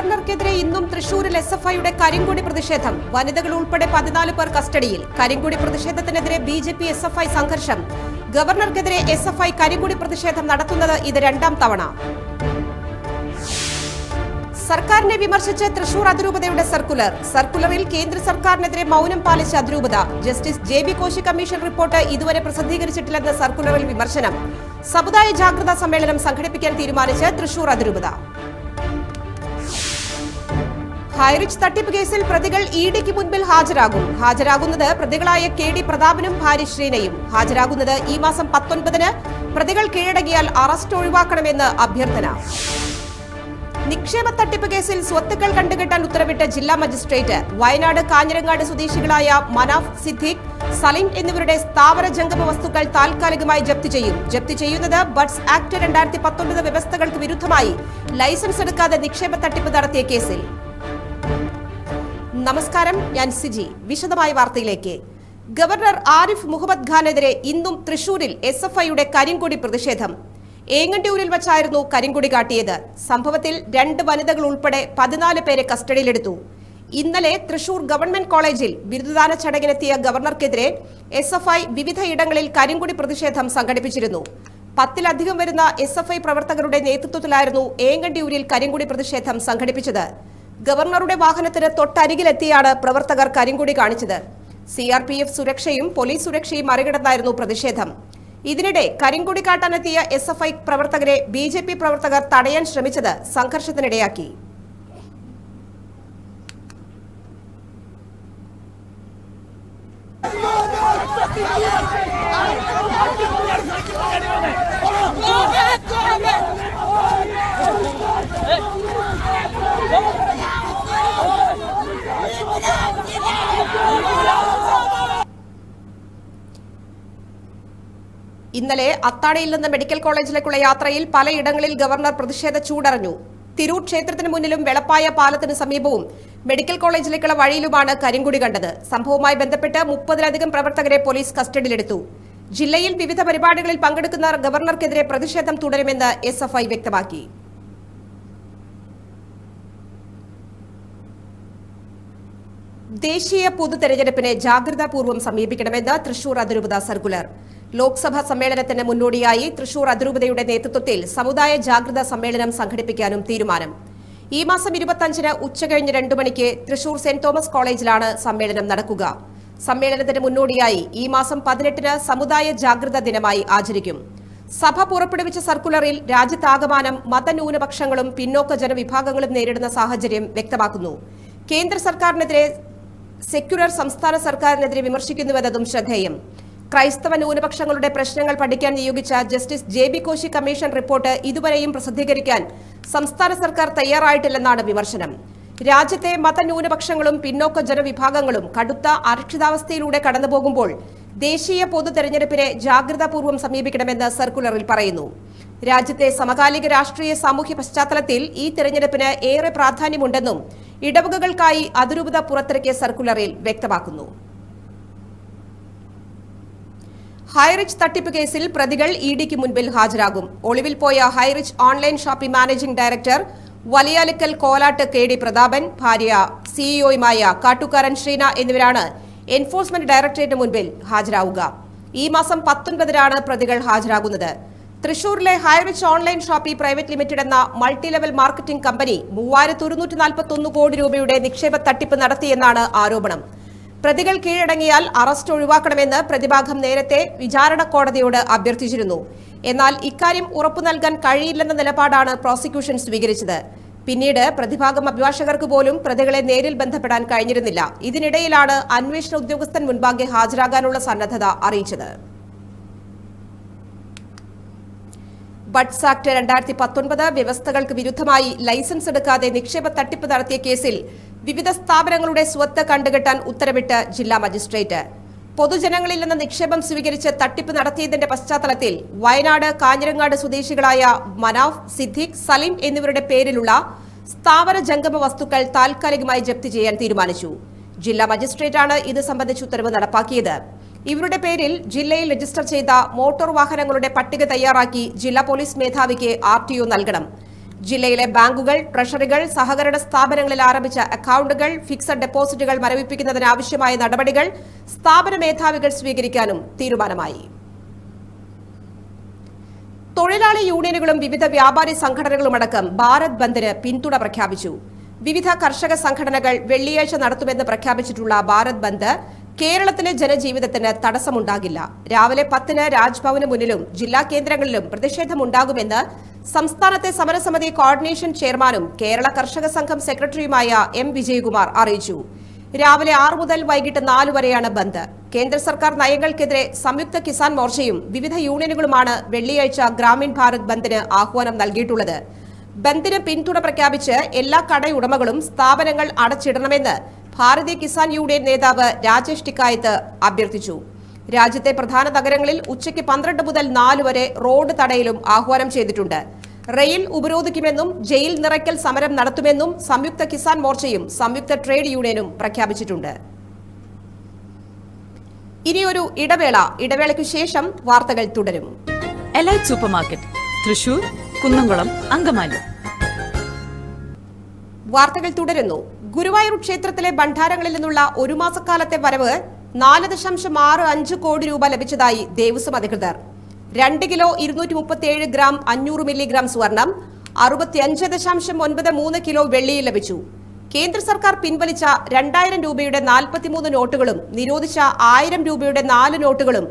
ഗവർണർക്കെതിരെ ഇന്നും തൃശൂരിൽ എസ് എഫ് ഐയുടെ കരിങ്കൊടി പ്രതിഷേധം. വനിതകൾ ഉൾപ്പെടെ പതിനാല് പേർ കസ്റ്റഡിയിൽ. കരിങ്കൊടി പ്രതിഷേധത്തിനെതിരെ B J P S F I സംഘർഷം. ഗവർണർക്കെതിരെ എസ് എഫ് ഐ കരിങ്കൊടി പ്രതിഷേധം നടത്തുന്നത് ഇത് രണ്ടാം തവണ. സർക്കാരിനെ വിമർശിച്ച് തൃശൂർ അതിരൂപതയുടെ സർക്കുലർ. സർക്കുലറിൽ കേന്ദ്ര സർക്കാരിനെതിരെ മൗനം പാലിച്ച അതിരൂപത. Justice J B Koshy commission report ഇതുവരെ പ്രസിദ്ധീകരിച്ചിട്ടില്ലെന്ന് സർക്കുലറിൽ വിമർശനം. സമുദായ ജാഗ്രതാ സമ്മേളനം സംഘടിപ്പിക്കാൻ തീരുമാനിച്ച് തൃശൂർ അതിരൂപത. ഹൈറിച്ച് തട്ടിപ്പ് കേസിൽ പ്രതികൾ ഇ ഡിക്ക് മുൻപിൽ ഹാജരാകും. ഹാജരാകുന്നത് പ്രതികളായ കെ ഡി പ്രതാപനും ഭാര്യ ശ്രീനയും. ഹാജരാകുന്നത് ഈ മാസം പത്തൊൻപതിന് പ്രതികൾ കീഴടങ്ങിയാൽ അറസ്റ്റ് ഒഴിവാക്കണമെന്ന് അഭ്യർത്ഥന. നിക്ഷേപ തട്ടിപ്പ് കേസിൽ സ്വത്തുക്കൾ കണ്ടുകെട്ടാൻ ഉത്തരവിട്ട ജില്ലാ മജിസ്ട്രേറ്റ് വയനാട് കാഞ്ഞിരങ്ങാട് സ്വദേശികളായ മനാഫ് സിദ്ദീഖ് സലിം എന്നിവരുടെ സ്ഥാവര ജംഗമ വസ്തുക്കൾ താൽക്കാലികമായി ജപ്തി ചെയ്യും. ജപ്തി ചെയ്യുന്നത് ബഡ്സ് ആക്ട് രണ്ടായിരത്തി പത്തൊൻപത് വ്യവസ്ഥകൾക്ക് വിരുദ്ധമായി ലൈസൻസ് എടുക്കാതെ നിക്ഷേപ തട്ടിപ്പ് നടത്തിയ കേസിൽ. നമസ്കാരം ഞാൻ സിജി. വിശദമായ വാർത്തയിലേക്ക്. ഗവർണർ ആരിഫ് മുഹമ്മദ് ഖാനെതിരെ ഇന്നും തൃശൂരിൽ എസ് എഫ് ഐയുടെ കരിങ്കൊടി പ്രതിഷേധം. ഏങ്ങണ്ടിയൂരിൽ വച്ചായിരുന്നു കരിങ്കൊടി കാട്ടിയത്. സംഭവത്തിൽ രണ്ട് വനിതകൾ ഉൾപ്പെടെ പതിനാല് പേരെ കസ്റ്റഡിയിലെടുത്തു. ഇന്നലെ തൃശൂർ ഗവൺമെന്റ് കോളേജിൽ ബിരുദദാന ചടങ്ങിനെത്തിയ ഗവർണർക്കെതിരെ എസ് എഫ് ഐ വിവിധയിടങ്ങളിൽ കരിങ്കൊടി പ്രതിഷേധം സംഘടിപ്പിച്ചിരുന്നു. പത്തിലധികം വരുന്ന എസ് എഫ് ഐ പ്രവർത്തകരുടെ നേതൃത്വത്തിലായിരുന്നു ഏങ്ങണ്ടിയൂരിൽ കരിങ്കൊടി പ്രതിഷേധം സംഘടിപ്പിച്ചത്. ഗവർണറുടെ വാഹനത്തിന് തൊട്ടരികിലെത്തിയാണ് പ്രവർത്തകർ കരിങ്കൊടി കാണിച്ചത്. സി ആർ പി എഫ് സുരക്ഷയും പോലീസ് സുരക്ഷയും മറികടന്നായിരുന്നു പ്രതിഷേധം. ഇതിനിടെ കരിങ്കൊടി കാട്ടാനെത്തിയ എസ് എഫ് ഐ പ്രവർത്തകരെ ബി ജെ പി പ്രവർത്തകർ തടയാൻ ശ്രമിച്ചത് സംഘർഷത്തിനിടയാക്കി. ഇന്നലെ അത്താണിയിൽ നിന്ന് മെഡിക്കൽ കോളേജിലേക്കുള്ള യാത്രയിൽ പലയിടങ്ങളിൽ ഗവർണർ പ്രതിഷേധ ചൂടറിഞ്ഞു. തിരൂർ ക്ഷേത്രത്തിന് മുന്നിലും വെളപ്പായ പാലത്തിന് സമീപവും മെഡിക്കൽ കോളേജിലേക്കുള്ള വഴിയിലുമാണ് കരിങ്കുടി കണ്ടത്. സംഭവവുമായി ബന്ധപ്പെട്ട് മുപ്പതിലധികം പ്രവർത്തകരെ പോലീസ് കസ്റ്റഡിയിലെടുത്തു. ജില്ലയിൽ വിവിധ പരിപാടികളിൽ പങ്കെടുക്കുന്ന ഗവർണർക്കെതിരെ പ്രതിഷേധം തുടരുമെന്ന് എസ് എഫ് ഐ വ്യക്തമാക്കി. ദേശീയ പൊതു തെരഞ്ഞെടുപ്പിനെ ജാഗ്രതാപൂർവം സമീപിക്കണമെന്ന് തൃശൂർ അതിരൂപത സർക്കുലർ. ലോക്സഭാ സമ്മേളനത്തിന് മുന്നോടിയായി തൃശൂർ അതിരൂപതയുടെ നേതൃത്വത്തിൽ സമുദായ ജാഗ്രത സമ്മേളനം സംഘടിപ്പിക്കാനും തീരുമാനം. ഈ മാസം ഇരുപത്തഞ്ചിന് ഉച്ചകഴിഞ്ഞ് രണ്ടു മണിക്ക് തൃശൂർ സെന്റ് തോമസ് കോളേജിലാണ് സമ്മേളനം നടക്കുക. സമ്മേളനത്തിന് മുന്നോടിയായി ഈ മാസം പതിനെട്ടിന് സമുദായ ജാഗ്രത ദിനമായി ആചരിക്കും. സഭ പുറപ്പെടുവിച്ച സർക്കുലറിൽ രാജ്യത്താകമാനം മതന്യൂനപക്ഷങ്ങളും പിന്നോക്ക ജനവിഭാഗങ്ങളും നേരിടുന്ന സാഹചര്യം വ്യക്തമാക്കുന്നു. കേന്ദ്ര സർക്കാരിനെതിരെ സെക്യുലർ സംസ്ഥാന സർക്കാരിനെതിരെ വിമർശിക്കുന്നുവെന്നതും ശ്രദ്ധേയം. ക്രൈസ്തവ ന്യൂനപക്ഷങ്ങളുടെ പ്രശ്നങ്ങൾ പഠിക്കാൻ നിയോഗിച്ച justice J B Koshy commission report ഇതുവരെയും പ്രസിദ്ധീകരിക്കാൻ സംസ്ഥാന സർക്കാർ തയ്യാറായിട്ടില്ലെന്നാണ് വിമർശനം. രാജ്യത്തെ മതന്യൂനപക്ഷങ്ങളും പിന്നോക്ക ജനവിഭാഗങ്ങളും കടുത്ത അരക്ഷിതാവസ്ഥയിലൂടെ കടന്നുപോകുമ്പോൾ ദേശീയ പൊതു തെരഞ്ഞെടുപ്പിനെ ജാഗ്രതാപൂർവം സമീപിക്കണമെന്ന് സർക്കുലറിൽ പറയുന്നു. രാജ്യത്തെ സമകാലിക രാഷ്ട്രീയ സാമൂഹ്യ പശ്ചാത്തലത്തിൽ ഈ തെരഞ്ഞെടുപ്പിന് ഏറെ പ്രാധാന്യമുണ്ടെന്നും ഇടവകകൾക്കായി അതിരൂപത പുറത്തിറക്കിയ സർക്കുലറിൽ വ്യക്തമാക്കുന്നു. ഹൈറിച്ച് തട്ടിപ്പ് കേസിൽ പ്രതികൾ ഇ ഡിക്ക് മുൻപിൽ ഹാജരാകും. ഒളിവിൽ പോയ Highrich online shopping managing director Valiyalikkal Kolatt K D Prathapan ഭാര്യ സിഇഒയുമായ കാട്ടുകാരൻ ശ്രീന എന്നിവരാണ് എൻഫോഴ്സ്മെന്റ് ഡയറക്ടറേറ്റിന് മുൻപിൽ ഹാജരാവുക. ഈ മാസം പത്തൊൻപതിനാണ് പ്രതികൾ ഹാജരാകുന്നത്. തൃശൂരിലെ Highrich online shoppe private limited എന്ന മൾട്ടി ലെവൽ മാർക്കറ്റിംഗ് കമ്പനി മൂവായിരത്തി ഒരുന്നൂറ്റി നാൽപ്പത്തി ഒന്ന് കോടി രൂപയുടെ നിക്ഷേപ തട്ടിപ്പ് നടത്തിയെന്നാണ് ആരോപണം. പ്രതികൾ കീഴടങ്ങിയാൽ അറസ്റ്റ് ഒഴിവാക്കണമെന്ന് പ്രതിഭാഗം നേരത്തെ വിചാരണ കോടതിയോട് അഭ്യർത്ഥിച്ചിരുന്നു. എന്നാൽ ഇക്കാര്യം ഉറപ്പു നൽകാൻ കഴിയില്ലെന്ന നിലപാടാണ് പ്രോസിക്യൂഷൻ സ്വീകരിച്ചത്. പിന്നീട് പ്രതിഭാഗം അഭിഭാഷകർക്ക് പോലും പ്രതികളെ നേരിൽ ബന്ധപ്പെടാൻ കഴിഞ്ഞിരുന്നില്ല. ഇതിനിടയിലാണ് അന്വേഷണ ഉദ്യോഗസ്ഥൻ മുൻപാകെ ഹാജരാകാനുള്ള സന്നദ്ധത അറിയിച്ചത്. ബഡ്സ് ആക്ട് രണ്ടായിരത്തി പത്തൊൻപത് വ്യവസ്ഥകൾക്ക് വിരുദ്ധമായി ലൈസൻസ് എടുക്കാതെ നിക്ഷേപ തട്ടിപ്പ് നടത്തിയ കേസിൽ വിവിധ സ്ഥാപനങ്ങളുടെ സ്വത്ത് കണ്ടുകെട്ടാൻ ഉത്തരവിട്ട് ജില്ലാ മജിസ്ട്രേറ്റ്. പൊതുജനങ്ങളിൽ നിന്ന് നിക്ഷേപം സ്വീകരിച്ച് തട്ടിപ്പ് നടത്തിയതിന്റെ പശ്ചാത്തലത്തിൽ വയനാട് കാഞ്ഞിരങ്ങാട് സ്വദേശികളായ മനാഫ് സിദ്ദിഖ് സലിം എന്നിവരുടെ പേരിലുള്ള സ്ഥാവര ജംഗമ വസ്തുക്കൾ താൽക്കാലികമായി ജപ്തി ചെയ്യാൻ തീരുമാനിച്ചു. ജില്ലാ മജിസ്ട്രേറ്റാണ് ഇത് സംബന്ധിച്ച് ഉത്തരവ് നടപ്പാക്കിയത്. ഇവരുടെ പേരിൽ ജില്ലയിൽ രജിസ്റ്റർ ചെയ്ത മോട്ടോർ വാഹനങ്ങളുടെ പട്ടിക തയ്യാറാക്കി ജില്ലാ പോലീസ് മേധാവിക്ക് ആർ ടി ഒ നൽകണം. ജില്ലയിലെ ബാങ്കുകൾ ട്രഷറികൾ സഹകരണ സ്ഥാപനങ്ങളിൽ ആരംഭിച്ച അക്കൌണ്ടുകൾ ഫിക്സഡ് ഡെപ്പോസിറ്റുകൾ മരവിപ്പിക്കുന്നതിനാവശ്യമായ നടപടികൾ സ്ഥാപന മേധാവികൾ സ്വീകരിക്കാനും തീരുമാനമായി. തൊഴിലാളി യൂണിയനുകളും വിവിധ വ്യാപാരി സംഘടനകളുമടക്കം ഭാരത് ബന്ദിന് പിന്തുണ പ്രഖ്യാപിച്ചു. വിവിധ കർഷക സംഘടനകൾ വെള്ളിയാഴ്ച നടത്തുമെന്ന് പ്രഖ്യാപിച്ചിട്ടുള്ള ഭാരത് ബന്ദ് കേരളത്തിലെ ജനജീവിതത്തിന് തടസ്സമുണ്ടാകില്ല. രാവിലെ പത്തിന് രാജ്ഭവന് മുന്നിലും ജില്ലാ കേന്ദ്രങ്ങളിലും പ്രതിഷേധമുണ്ടാകുമെന്ന് സംസ്ഥാനത്തെ സമരസമിതി കോർഡിനേഷൻ ചെയർമാനും കേരള കർഷക സംഘം സെക്രട്ടറിയുമായ എം വിജയകുമാർ അറിയിച്ചു. രാവിലെ ആറ് മുതൽ വൈകിട്ട് നാല് വരെയാണ് ബന്ദ്. കേന്ദ്ര സർക്കാർ നയങ്ങൾക്കെതിരെ സംയുക്ത കിസാൻ മോർച്ചയും വിവിധ യൂണിയനുകളുമാണ് വെള്ളിയാഴ്ച ഗ്രാമീൺ ഭാരത് ബന്ദിന് ആഹ്വാനം നൽകിയിട്ടുള്ളത്. ബന്ദിന് പിന്തുണ പ്രഖ്യാപിച്ച് എല്ലാ കടയുടമകളും സ്ഥാപനങ്ങൾ അടച്ചിടണമെന്ന് ഭാരതീയ കിസാൻ യൂണിയൻ നേതാവ് രാജേഷ് ടിക്കായത്ത് അഭ്യർത്ഥിച്ചു. രാജ്യത്തെ പ്രധാന നഗരങ്ങളിൽ ഉച്ചയ്ക്ക് പന്ത്രണ്ട് മുതൽ നാല് വരെ റോഡ് തടയലും ആഹ്വാനം ചെയ്തിട്ടുണ്ട്. റെയിൽ ഉപരോധിക്കുമെന്നും ജയിൽ നിറയ്ക്കൽ സമരം നടത്തുമെന്നും സംയുക്ത കിസാൻ മോർച്ചയും സംയുക്ത ട്രേഡ് യൂണിയനും പ്രഖ്യാപിച്ചിട്ടുണ്ട്. ഇനിയൊരു ഇടവേള. ഇടവേളയ്ക്ക് ശേഷം വാർത്തകൾ തുടരും. Elite super market Thrissur Kunnamkulam Angamaly. വാർത്തകൾ തുടരുന്നു. ഗുരുവായൂർ ക്ഷേത്രത്തിലെ ഭണ്ഡാരങ്ങളിൽ നിന്നുള്ള ഒരു മാസക്കാലത്തെ വരവ് നാല് ദശാംശം ആറ് അഞ്ച് കോടി രൂപ ലഭിച്ചതായി ദേവസ്വം അധികൃതർ. രണ്ട് കിലോ ഇരുന്നൂറ്റി മുപ്പത്തിയേഴ് ഗ്രാം അഞ്ഞൂറ് മില്ലിഗ്രാം സ്വർണം അറുപത്തിയഞ്ച് ദശാംശം ഒൻപത് മൂന്ന് കിലോ വെള്ളിയും ലഭിച്ചു. കേന്ദ്ര സർക്കാർ പിൻവലിച്ച രണ്ടായിരം രൂപയുടെ നാൽപ്പത്തിമൂന്ന് നോട്ടുകളും നിരോധിച്ച ആയിരം രൂപയുടെ നാല് നോട്ടുകളും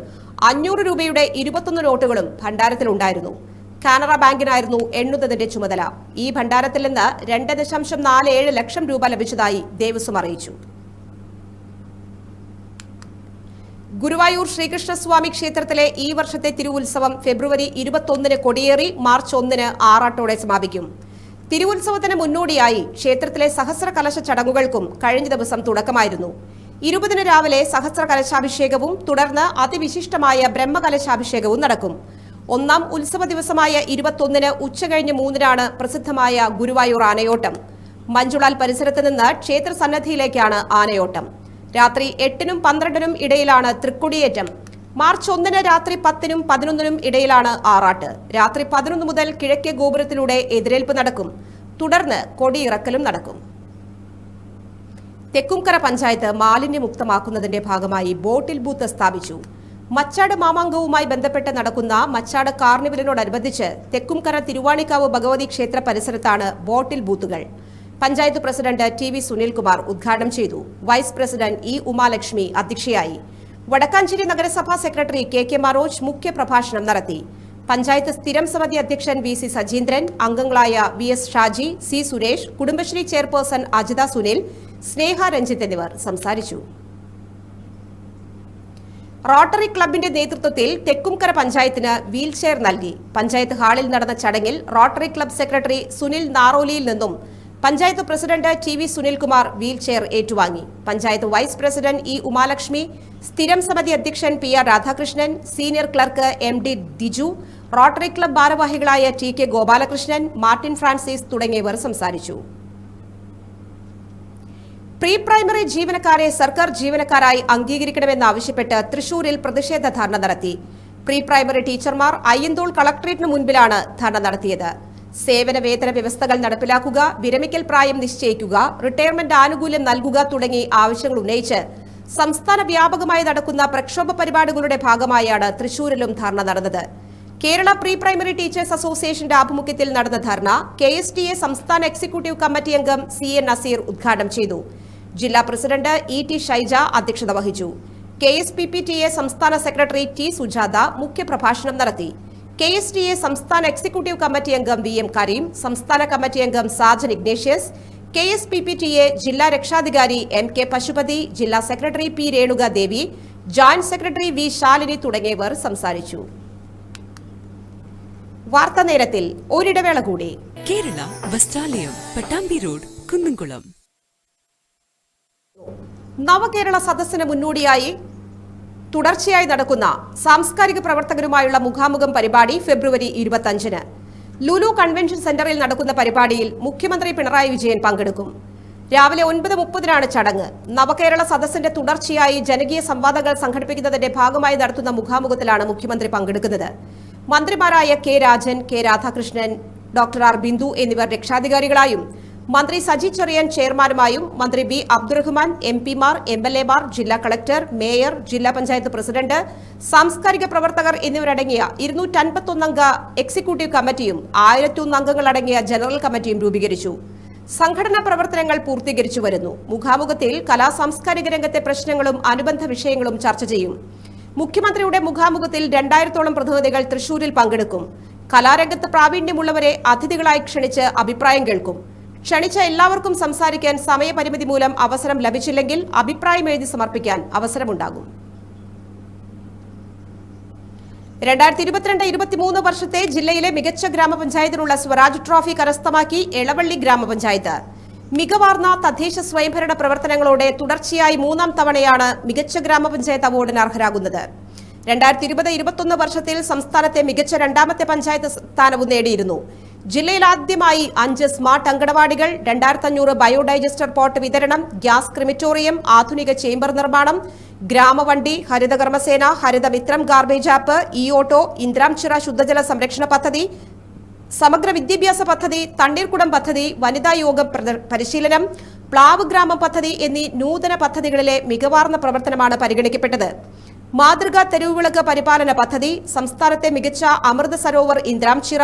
അഞ്ഞൂറ് രൂപയുടെ ഇരുപത്തൊന്ന് നോട്ടുകളും ഭണ്ഡാരത്തിലുണ്ടായിരുന്നു. കാനറ ബാങ്കിനായിരുന്നു എണ്ണുന്നതിന്റെ ചുമതല. ഈ ഭണ്ഡാരത്തിൽ നിന്ന് രണ്ട് ദശാംശം നാല് ഏഴ് ലക്ഷം രൂപ ലഭിച്ചതായി ദേവസ്വം അറിയിച്ചു. ഗുരുവായൂർ ശ്രീകൃഷ്ണസ്വാമി ക്ഷേത്രത്തിലെ ഈ വർഷത്തെ തിരുവുത്സവം ഫെബ്രുവരി ഇരുപത്തൊന്നിന് കൊടിയേറി മാർച്ച് ഒന്നിന് ആറാട്ടോടെ സമാപിക്കും. തിരുവുത്സവത്തിന് മുന്നോടിയായി ക്ഷേത്രത്തിലെ സഹസ്ര കലശ ചടങ്ങുകൾക്കും കഴിഞ്ഞ ദിവസം തുടക്കമായിരുന്നു. ഇരുപതിന് രാവിലെ സഹസ്ര കലശാഭിഷേകവും തുടർന്ന് അതിവിശിഷ്ടമായ ബ്രഹ്മകലശാഭിഷേകവും നടക്കും. ഒന്നാം ഉത്സവ ദിവസമായ ഇരുപത്തൊന്നിന് ഉച്ചകഴിഞ്ഞ് മൂന്നിനാണ് പ്രസിദ്ധമായ ഗുരുവായൂർ ആനയോട്ടം. മഞ്ചുളാൽ പരിസരത്ത് നിന്ന് ക്ഷേത്ര സന്നദ്ധിയിലേക്കാണ് ആനയോട്ടം. രാത്രി എട്ടിനും പന്ത്രണ്ടിനും ഇടയിലാണ് തൃക്കുടിയേറ്റം. മാർച്ച് ഒന്നിന് രാത്രി പത്തിനും പതിനൊന്നിനും ഇടയിലാണ് ആറാട്ട്. രാത്രി പതിനൊന്ന് മുതൽ കിഴക്കേ ഗോപുരത്തിലൂടെ എതിരേൽപ്പ് നടക്കും. തുടർന്ന് കൊടിയിറക്കലും നടക്കും. തെക്കുംകര പഞ്ചായത്ത് മാലിന്യമുക്തമാക്കുന്നതിന്റെ ഭാഗമായി ബോട്ടിൽ ബൂത്ത് സ്ഥാപിച്ചു. മച്ചാട് മാമാങ്കവുമായി ബന്ധപ്പെട്ട് നടക്കുന്ന മച്ചാട് കാർണിവലിനോടനുബന്ധിച്ച് തെക്കുംകര തിരുവാണിക്കാവ് ഭഗവതി ക്ഷേത്ര പരിസരത്താണ് ബോട്ടിൽ ബൂത്തുകൾ. Panchayat president T V Sunilkumar ഉദ്ഘാടനം ചെയ്തു. വൈസ് പ്രസിഡന്റ് ഇ ഉമാലക്ഷ്മി അധ്യക്ഷയായി. വടക്കാഞ്ചേരി നഗരസഭാ സെക്രട്ടറി കെ കെ മറോജ് മുഖ്യപ്രഭാഷണം നടത്തി. പഞ്ചായത്ത് സ്ഥിരം സമിതി അധ്യക്ഷൻ വി സി സജീന്ദ്രൻ അംഗങ്ങളായ V S Shaji C Suresh Kudumbashree chairperson Ajitha Sunil Sneha Ranjith എന്നിവർ സംസാരിച്ചു. റോട്ടറി ക്ലബിന്റെ നേതൃത്വത്തിൽ തെക്കുംകര പഞ്ചായത്തിന് വീൽചെയർ നൽകി. പഞ്ചായത്ത് ഹാളിൽ നടന്ന ചടങ്ങിൽ റോട്ടറി ക്ലബ് സെക്രട്ടറി സുനിൽ നാറോലിയിൽ നിന്നും panchayat president T V Sunilkumar wheelchair ഏറ്റുവാങ്ങി. Panchayat vice president E Umalakshmi സ്ഥിരം സമിതി അധ്യക്ഷൻ P R Radhakrishnan senior clerk M D Diju Rotary club ഭാരവാഹികളായ T K Gopalakrishnan Martin Francis തുടങ്ങിയവർ സംസാരിച്ചു. പ്രീ പ്രൈമറി ജീവനക്കാരെ സർക്കാർ ജീവനക്കാരായി അംഗീകരിക്കണമെന്ന് ആവശ്യപ്പെട്ട് തൃശൂരിൽ പ്രതിഷേധ ധർണ നടത്തി. പ്രീ പ്രൈമറി ടീച്ചർമാർ അയ്യന്തോൾ കളക്ടറേറ്റിന് മുൻപിലാണ് ധർണ നടത്തിയത്. സേവന വേതന വ്യവസ്ഥകൾ നടപ്പിലാക്കുക വിരമിക്കൽ പ്രായം നിശ്ചയിക്കുക റിട്ടയർമെന്റ് ആനുകൂല്യം നൽകുക തുടങ്ങി ആവശ്യങ്ങൾ ഉന്നയിച്ച് സംസ്ഥാന വ്യാപകമായി നടക്കുന്ന പ്രക്ഷോഭ പരിപാടികളുടെ ഭാഗമായാണ് തൃശൂരിലും ധർണ നടന്നത്. കേരള പ്രീ പ്രൈമറി ടീച്ചേഴ്സ് അസോസിയേഷന്റെ ആഭിമുഖ്യത്തിൽ നടന്ന ധർണ കെ സംസ്ഥാന എക്സിക്യൂട്ടീവ് കമ്മിറ്റി അംഗം സി എൻ നസീർ ഉദ്ഘാടനം ചെയ്തു. ജില്ലാ പ്രസിഡന്റ് ഇ ടി ഷൈജ അധ്യക്ഷത വഹിച്ചു. K S P P T A സംസ്ഥാന സെക്രട്ടറി ടി സുജാത മുഖ്യപ്രഭാഷണം നടത്തി. കെ എസ് ടി എ സംസ്ഥാന എക്സിക്യൂട്ടീവ് കമ്മിറ്റി അംഗം വി എം കരീം സംസ്ഥാന കമ്മിറ്റി അംഗം Sajan Ignatius K S P P T A ജില്ലാ രക്ഷാധികാരി എം കെ പശുപതി ജില്ലാ secretary P Renuka Devi joint secretary V Shalini തുടങ്ങിയവർ സംസാരിച്ചു. വാർത്താ നേരത്തിൽ ഒരിടവേള കൂടി. കേരള വസ്ത്രാലയം പട്ടാമ്പി റോഡ് കുന്നംകുളം. നവകേരള സദസ്സിന് മുന്നോടിയായി തുടർച്ചയായി നടക്കുന്ന സാംസ്കാരിക പ്രവർത്തകരുമായുള്ള മുഖാമുഖം പരിപാടി ഫെബ്രുവരി ഇരുപത്തഞ്ചിന്. ലുലു കൺവെൻഷൻ സെന്ററിൽ നടക്കുന്ന പരിപാടിയിൽ മുഖ്യമന്ത്രി പിണറായി വിജയൻ പങ്കെടുക്കും. രാവിലെ ഒൻപത് മുപ്പതിനാണ് ചടങ്ങ്. നവകേരള സദസ്സിന്റെ തുടർച്ചയായി ജനകീയ സംവാദങ്ങൾ സംഘടിപ്പിക്കുന്നതിന്റെ ഭാഗമായി നടത്തുന്ന മുഖാമുഖത്തിലാണ് മുഖ്യമന്ത്രി പങ്കെടുക്കുന്നത്. മന്ത്രിമാരായ K Rajan K Radhakrishnan doctor R Bindu എന്നിവർ രക്ഷാധികാരികളായും മന്ത്രി സജി ചെറിയൻ ചെയർമാനുമായും മന്ത്രി ബി അബ്ദുറഹ്മാൻ എം പിമാർ എം എൽ എമാർ ജില്ലാ കളക്ടർ മേയർ ജില്ലാ പഞ്ചായത്ത് പ്രസിഡന്റ് സാംസ്കാരിക പ്രവർത്തകർ എന്നിവരടങ്ങിയ ഇരുന്നൂറ്റൻപത്തൊന്നംഗ എക്സിക്യൂട്ടീവ് കമ്മിറ്റിയും ആയിരത്തിയൊന്ന് അംഗങ്ങളടങ്ങിയ ജനറൽ കമ്മിറ്റിയും രൂപീകരിച്ചു. സംഘടനാ പ്രവർത്തനങ്ങൾ പൂർത്തീകരിച്ചു വരുന്നു. മുഖാമുഖത്തിൽ കലാ സാംസ്കാരിക രംഗത്തെ പ്രശ്നങ്ങളും അനുബന്ധ വിഷയങ്ങളും ചർച്ച ചെയ്യും. മുഖ്യമന്ത്രിയുടെ മുഖാമുഖത്തിൽ രണ്ടായിരത്തോളം പ്രതിനിധികൾ തൃശൂരിൽ പങ്കെടുക്കും. കലാരംഗത്ത് പ്രാവീണ്യമുള്ളവരെ അതിഥികളായി ക്ഷണിച്ച് അഭിപ്രായം കേൾക്കും. ക്ഷണിച്ച എല്ലാവർക്കും സംസാരിക്കാൻ സമയപരിമിതി മൂലം അവസരം ലഭിച്ചില്ലെങ്കിൽ അഭിപ്രായം എഴുതി സമർപ്പിക്കാൻ അവസരമുണ്ടാകും. രണ്ടായിരത്തി ഇരുപത്തിരണ്ട് ഇരുപത്തിമൂന്ന് വർഷത്തെ ജില്ലയിലെ മികച്ച ഗ്രാമപഞ്ചായത്തിനുള്ള സ്വരാജ് ട്രോഫി കരസ്ഥമാക്കി എളവള്ളി ഗ്രാമപഞ്ചായത്ത്. മികവാർന്ന തദ്ദേശ സ്വയംഭരണ പ്രവർത്തനങ്ങളോടെ തുടർച്ചയായി മൂന്നാം തവണയാണ് മികച്ച ഗ്രാമപഞ്ചായത്ത് അവാർഡിന് അർഹരാകുന്നത്. രണ്ടായിരത്തി ഇരുപത് ഇരുപത്തൊന്ന് വർഷത്തിൽ സംസ്ഥാനത്തെ മികച്ച രണ്ടാമത്തെ പഞ്ചായത്ത് സ്ഥാനവും നേടിയിരുന്നു. ജില്ലയിൽ ആദ്യമായി അഞ്ച് സ്മാർട്ട് അങ്കണവാടികൾ രണ്ടായിരത്തി അഞ്ഞൂറ് ബയോഡൈജസ്റ്റർ പോട്ട് വിതരണം ഗ്യാസ് ക്രിമിറ്റോറിയം ആധുനിക ചേംബർ നിർമ്മാണം Gramavandi Harithakarmasena Harithamithram garbage app E auto Indramchira ശുദ്ധജല സംരക്ഷണ പദ്ധതി സമഗ്ര വിദ്യാഭ്യാസ പദ്ധതി തണ്ണീർക്കുടം പദ്ധതി വനിതാ യോഗ പരിശീലനം പ്ലാവ് ഗ്രാമം പദ്ധതി എന്നീ നൂതന പദ്ധതികളിലെ മികവാർന്ന പ്രവർത്തനമാണ് പരിഗണിക്കപ്പെട്ടത്. മാതൃകാ തെരുവുവിളക്ക് പരിപാലന പദ്ധതി സംസ്ഥാനത്തെ മികച്ച അമൃത സരോവർ ഇന്ദ്രാംചിറ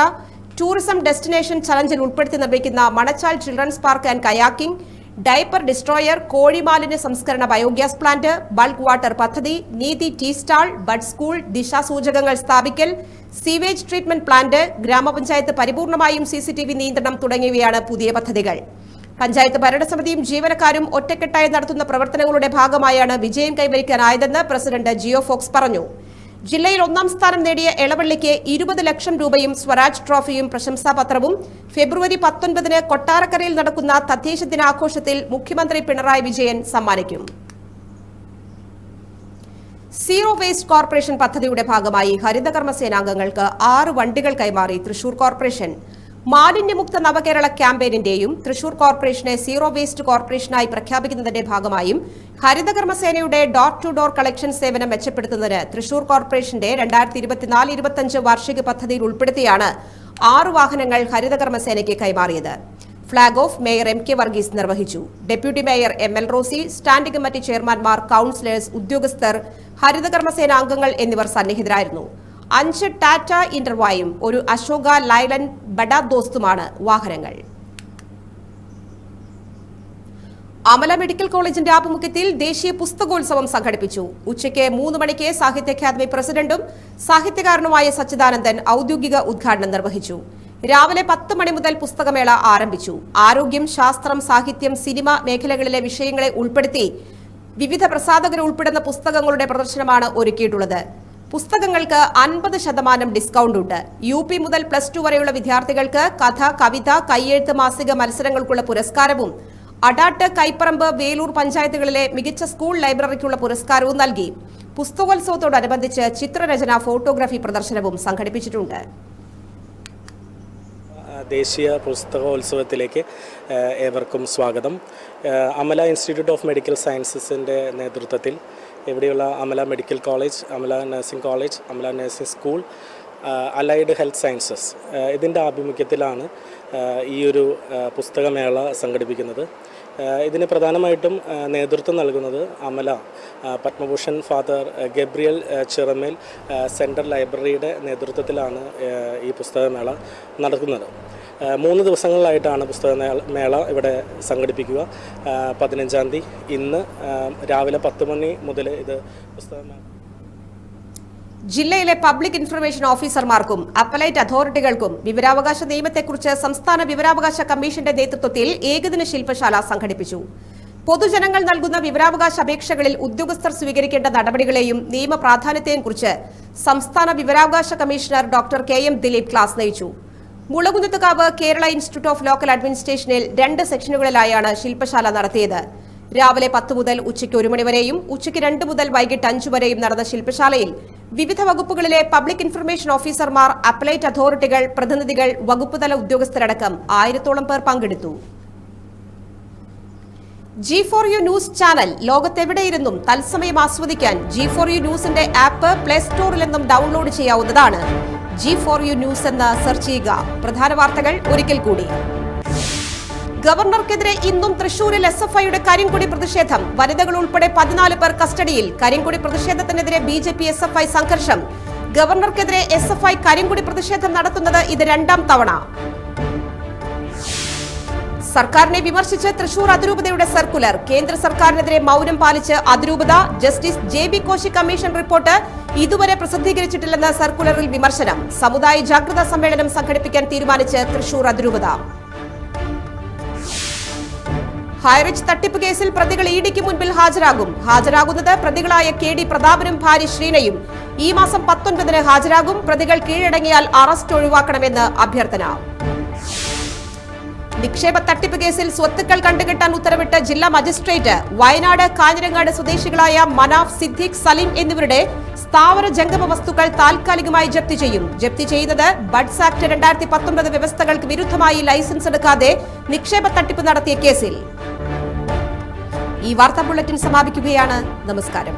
ടൂറിസം ഡെസ്റ്റിനേഷൻ ചലഞ്ചിൽ ഉൾപ്പെടുത്തി നിർമ്മിക്കുന്ന Manachal children's park and kayaking diaper destroyer കോഴിമാലിന്യ സംസ്കരണ ബയോഗ്യാസ് പ്ലാന്റ് ബൾക്ക് വാട്ടർ പദ്ധതി Neethi tea stall bud school ദിശാസൂചകങ്ങൾ സ്ഥാപിക്കൽ സീവേജ് ട്രീറ്റ്മെന്റ് പ്ലാന്റ് ഗ്രാമപഞ്ചായത്ത് പരിപൂർണമായും സി നിയന്ത്രണം തുടങ്ങിയവയാണ് പുതിയ പദ്ധതികൾ. പഞ്ചായത്ത് ഭരണസമിതിയും ജീവനക്കാരും ഒറ്റക്കെട്ടായി നടത്തുന്ന പ്രവർത്തനങ്ങളുടെ ഭാഗമായാണ് വിജയം കൈവരിക്കാനായതെന്ന് പ്രസിഡന്റ് ജിയോ ഫോക്സ് പറഞ്ഞു. ജില്ലയിൽ ഒന്നാം സ്ഥാനം നേടിയ എളവള്ളിക്ക് ഇരുപത് ലക്ഷം രൂപയും സ്വരാജ് ട്രോഫിയും പ്രശംസാപത്രവും. ഫെബ്രുവരി പത്തൊൻപതിന് കൊട്ടാരക്കരയിൽ നടക്കുന്ന തദ്ദേശ ദിനാഘോഷത്തിൽ മുഖ്യമന്ത്രി പിണറായി വിജയൻ സമ്മാനിക്കും. സീറോ വേസ്റ്റ് കോർപ്പറേഷൻ പദ്ധതിയുടെ ഭാഗമായി ഹരിതകർമ്മ സേനാംഗങ്ങൾക്ക് ആറ് വണ്ടികൾ കൈമാറി തൃശൂർ കോർപ്പറേഷൻ. മാലിന്യമുക്ത നവകേരള ക്യാമ്പയിനിന്റെയും തൃശൂർ കോർപ്പറേഷനെ സീറോ വേസ്റ്റ് കോർപ്പറേഷനായി പ്രഖ്യാപിക്കുന്നതിന്റെ ഭാഗമായും ഹരിതകർമ്മസേനയുടെ ഡോർ ടു ഡോർ കളക്ഷൻ സേവനം മെച്ചപ്പെടുത്തുന്നതിന് തൃശൂർ കോർപ്പറേഷന്റെ രണ്ടായിരത്തി ഇരുപത്തിനാല് ഇരുപത്തിയഞ്ച് വാർഷിക പദ്ധതിയിൽ ഉൾപ്പെടുത്തിയാണ് ആറു വാഹനങ്ങൾ ഹരിതകർമ്മസേനയ്ക്ക് കൈമാറിയത്. Flag off mayor M K Varghese നിർവഹിച്ചു. Deputy mayor M L Rosy standing committee ചെയർമാൻമാർ councillors ഉദ്യോഗസ്ഥർ ഹരിതകർമ്മസേന അംഗങ്ങൾ എന്നിവർ സന്നിഹിതരായിരുന്നു. അഞ്ച് ടാറ്റ ഇന്റർവായും ഒരു അശോക ലൈലൻ ബഡാദോസ്തുമാണ് വാഹനങ്ങൾ. അമല മെഡിക്കൽ കോളേജിന്റെ ആഭിമുഖ്യത്തിൽ ദേശീയ പുസ്തകോത്സവം സംഘടിപ്പിച്ചു. ഉച്ചയ്ക്ക് മൂന്ന് മണിക്ക് സാഹിത്യ അക്കാദമി പ്രസിഡന്റും സാഹിത്യകാരനുമായ സച്ചിദാനന്ദൻ ഔദ്യോഗിക ഉദ്ഘാടനം നിർവഹിച്ചു. രാവിലെ പത്ത് മണി മുതൽ പുസ്തകമേള ആരംഭിച്ചു. ആരോഗ്യം ശാസ്ത്രം സാഹിത്യം സിനിമ മേഖലകളിലെ വിഷയങ്ങളെ ഉൾപ്പെടുത്തി വിവിധ പ്രസാധകർ ഉൾപ്പെടുന്ന പുസ്തകങ്ങളുടെ പ്രദർശനമാണ് ഒരുക്കിയിട്ടുള്ളത്. പുസ്തകങ്ങൾക്ക് അൻപത് ശതമാനം ഡിസ്കൗണ്ട് ഉണ്ട്. യു പി മുതൽ പ്ലസ് ടു വരെയുള്ള വിദ്യാർത്ഥികൾക്ക് കഥ കവിത കയ്യെഴുത്ത് മാസിക മത്സരങ്ങൾക്കുള്ള പുരസ്കാരവും അടാട്ട് കൈപ്പറമ്പ് വേലൂർ പഞ്ചായത്തുകളിലെ മികച്ച സ്കൂൾ ലൈബ്രറിക്കുള്ള പുരസ്കാരവും നൽകി. പുസ്തകോത്സവത്തോടനുബന്ധിച്ച് ചിത്രരചന ഫോട്ടോഗ്രാഫി പ്രദർശനവും സംഘടിപ്പിച്ചിട്ടുണ്ട്. ദേശീയ പുസ്തകോത്സവത്തിലേക്ക് ഏവർക്കും സ്വാഗതം. അമല ഇൻസ്റ്റിറ്റ്യൂട്ട് ഓഫ് മെഡിക്കൽ സയൻസസിന്റെ നേതൃത്വത്തിൽ ഇവിടെയുള്ള Amala medical college Amala nursing college Amala nursing school allied health sciences. ഇതിന്റെ ആഭിമുഖ്യത്തിലാണ് ഈ ഒരു പുസ്തകമേള സംഘടിപ്പിക്കുന്നത്. ഇതിന് പ്രധാനമായിട്ടും നേതൃത്വം നൽകുന്നത് Amala Padma Bhushan father Gabriel Chiramel central ലൈബ്രറിയുടെ നേതൃത്വത്തിലാണ് ഈ പുസ്തകമേള നടക്കുന്നത്. മൂന്ന് ദിവസങ്ങളിലായിട്ടാണ് പുസ്തക മേള- ഇവിടെ സംഘടിപ്പിക്കുക. പതിനഞ്ചാം തീയതി ഇന്ന് രാവിലെ പത്ത് മണി മുതൽ ഇത് പുസ്തക ജില്ലയിലെ പബ്ലിക് ഇൻഫർമേഷൻ ഓഫീസർമാർക്കും അപ്പലൈറ്റ് അതോറിറ്റികൾക്കും വിവരാവകാശ നിയമത്തെക്കുറിച്ച് സംസ്ഥാന വിവരാവകാശ കമ്മീഷന്റെ നേതൃത്വത്തിൽ ഏകദിന ശില്പശാല സംഘടിപ്പിച്ചു. പൊതുജനങ്ങൾ നൽകുന്ന വിവരാവകാശ അപേക്ഷകളിൽ ഉദ്യോഗസ്ഥർ സ്വീകരിക്കേണ്ട നടപടികളെയും നിയമപ്രാധാന്യത്തെയും കുറിച്ച് സംസ്ഥാന വിവരാവകാശ commissioner doctor K M Dileep class നയിച്ചു. Mulankunnathukavu Kerala institute of local അഡ്മിനിസ്ട്രേഷനിൽ രണ്ട് സെക്ഷനുകളിലായാണ് ശില്പശാല നടത്തിയത്. രാവിലെ പത്ത് മുതൽ ഉച്ചയ്ക്ക് ഒരു മണിവരെയും ഉച്ചയ്ക്ക് രണ്ട് മുതൽ വൈകിട്ട് അഞ്ചു വരെയും നടന്ന ശില്പശാലയിൽ വിവിധ വകുപ്പുകളിലെ പബ്ലിക് ഇൻഫർമേഷൻ ഓഫീസർമാർ അപ്പലേറ്റ് അതോറിറ്റികൾ പ്രതിനിധികൾ വകുപ്പുതല ഉദ്യോഗസ്ഥരടക്കം ആയിരത്തോളം പേർ പങ്കെടുത്തു. G four U news channel ലോകത്തെവിടെയിരുന്നും തത്സമയം ആസ്വദിക്കാൻ ജി ഫോർ യു ന്യൂസിന്റെ ആപ്പ് പ്ലേ സ്റ്റോറിൽ നിന്നും ഡൗൺലോഡ് ചെയ്യാവുന്നതാണ്. ജി ഫോർ യു ന്യൂസ് എന്ന് സെർച്ച് ചെയ്യുക. പ്രധാന വാർത്തകൾ ഒരിക്കൽ കൂടി. ഗവർണർക്കെതിരെ ഇന്നും തൃശൂരിൽ എസ് എഫ് ഐയുടെ കരിങ്കുടി പ്രതിഷേധം. വനിതകൾ ഉൾപ്പെടെ പതിനാല് പേർ കസ്റ്റഡിയിൽ. കരിങ്കുടി പ്രതിഷേധത്തിനെതിരെ B J P S F I സംഘർഷം. ഗവർണർക്കെതിരെ എസ് എഫ് ഐ കരിങ്കുടി പ്രതിഷേധം നടത്തുന്നത് ഇത് രണ്ടാം തവണ. സർക്കാരിനെ വിമർശിച്ച് തൃശൂർ അതിരൂപതയുടെ സർക്കുലർ. കേന്ദ്ര സർക്കാരിനെതിരെ മൗനം പാലിച്ച് അതിരൂപത justice J B Koshy commission report ഇതുവരെ പ്രസിദ്ധീകരിച്ചിട്ടില്ലെന്ന സർക്കുലറിൽ വിമർശനം. സമുദായ ജാഗ്രതാ സമ്മേളനം സംഘടിപ്പിക്കാൻ തീരുമാനിച്ച് തൃശൂർ അതിരൂപത. ഹൈറിച്ച് തട്ടിപ്പ് കേസിൽ പ്രതികൾ ഇഡിക്ക് മുൻപിൽ ഹാജരാകും. ഹാജരാകുന്നത് പ്രതികളായ കെ ഡി പ്രതാപനും ഭാര്യ ശ്രീനയും. ഈ മാസം പത്തൊൻപതിന് ഹാജരാകും. പ്രതികൾ കീഴടങ്ങിയാൽ അറസ്റ്റ് ഒഴിവാക്കണമെന്ന് അഭ്യർത്ഥന. നിക്ഷേപ തട്ടിപ്പ് കേസിൽ സ്വത്തുക്കൾ കണ്ടുകെട്ടാൻ ഉത്തരവിട്ട ജില്ലാ മജിസ്ട്രേറ്റ് വയനാട് കാഞ്ഞിരങ്ങാട് സ്വദേശികളായ മനാഫ് സിദ്ദീഖ് സലീം എന്നിവരുടെ സ്ഥാവര ജംഗമ വസ്തുക്കൾ താൽക്കാലികമായി ജപ്തി ചെയ്യും. ജപ്തി ചെയ്യുന്നത് ബഡ്സ് ആക്ട് രണ്ടായിരത്തി പത്തൊമ്പത് വ്യവസ്ഥകൾക്ക് വിരുദ്ധമായി ലൈസൻസ് എടുക്കാതെ നിക്ഷേപ തട്ടിപ്പ് നടത്തിയ കേസിൽ. ഈ വാർത്താ ബുള്ളറ്റിൻ സമാപിക്കുകയാണ്. നമസ്കാരം.